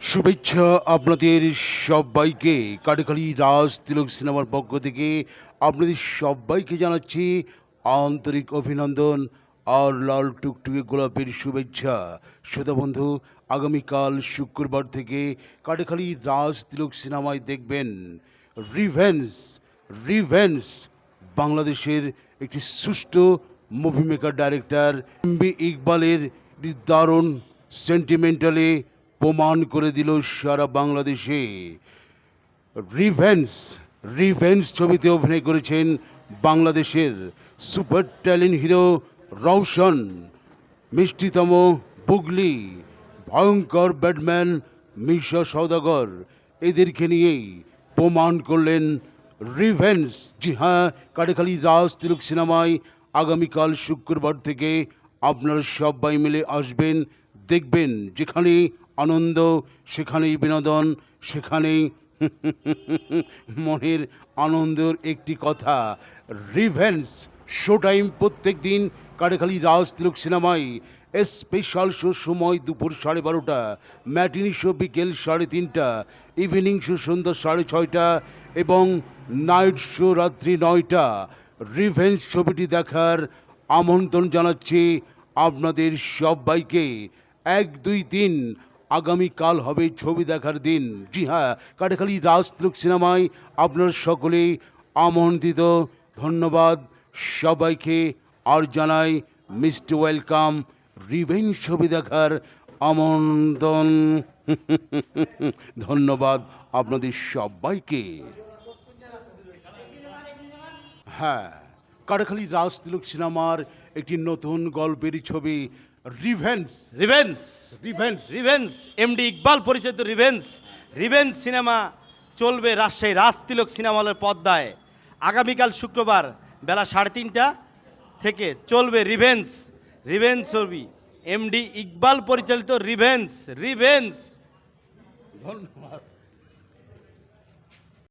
শুভেচ্ছা আপনাদের সবাইকে কাটাখালি রাজ তিলক সিনেমার পক্ষ থেকে আপনাদের সবাইকে জানাচ্ছি আন্তরিক অভিনন্দন আর লাল টুকটুকে গোলাপের শুভেচ্ছা। শ্রোতা বন্ধু, আগামীকাল শুক্রবার থেকে কাটাখালি রাজ তিলক সিনেমায় দেখবেন রিভেন্স রিভেন্স বাংলাদেশের একটি সুষ্ঠু movie maker director M B ইকবালের দারুণ সেন্টিমেন্টালে প্রমাণ করে দিল সারা বাংলাদেশে। রিভেন্স রিভেন্স ছবিতে অভিনয় করেছেন বাংলাদেশের সুপার ট্যালেন্ট হিরো রওশন, মিষ্টিতম বুগলি, ভয়ঙ্কর ব্যাটম্যান মিশা সৌদাগর এদেরকে নিয়েই প্রমাণ করলেন রিভেন্স জি হ্যাঁ কাটাখালি রাজ তিলক সিনেমায় আগামীকাল শুক্রবার থেকে আপনারা সবাই মিলে আসবেন, দেখবেন যেখানে আনন্দ, সেখানেই বিনোদন, সেখানেই মনের আনন্দের একটি কথা। রিভেন্স শো টাইম প্রত্যেক দিন কাটাখালি রাজ তিলক সিনেমায় স্পেশাল শো সময় দুপুর সাড়ে বারোটা ম্যাটিনি শো বিকেল সাড়ে তিনটা ইভিনিং শো সন্ধ্যা সাড়ে ছয়টা এবং নাইট শো রাত্রি নয়টা। রিভেন্স ছবিটি দেখার আমন্ত্রণ জানাচ্ছি আপনাদের সবাইকে। এক, দুই, তিন, আগামীকাল হবে ছবি দেখার দিন। জি হ্যাঁ কাটাখালি রাজত্রুক সিনেমায় আপনার সকলেই আমন্ত্রিত। ধন্যবাদ সবাইকে। আর জানাই, মিস্টার ওয়েলকাম, রিভেঞ্জ ছবি দেখার আমন্ত্রণ। ধন্যবাদ আপনাদের সবাইকে। হ্যাঁ। কাটাখালি রাজ তিলক সিনেমার একটি নতুন গল্পের ছবি revenge revenge revenge revenge MD Iqbal পরিচালিত রিভেন্স রিভেন্স সিনেমা চলবে রাজশাহী রাজতিলক সিনেমা হলের পদ্মায়। আগামীকাল শুক্রবার বেলা সাড়ে তিনটা থেকে চলবে রিভেন্স রিভেন্স ছবি। এমডি ইকবাল পরিচালিত রিভেন্স রিভেন্স ধন্যবাদ।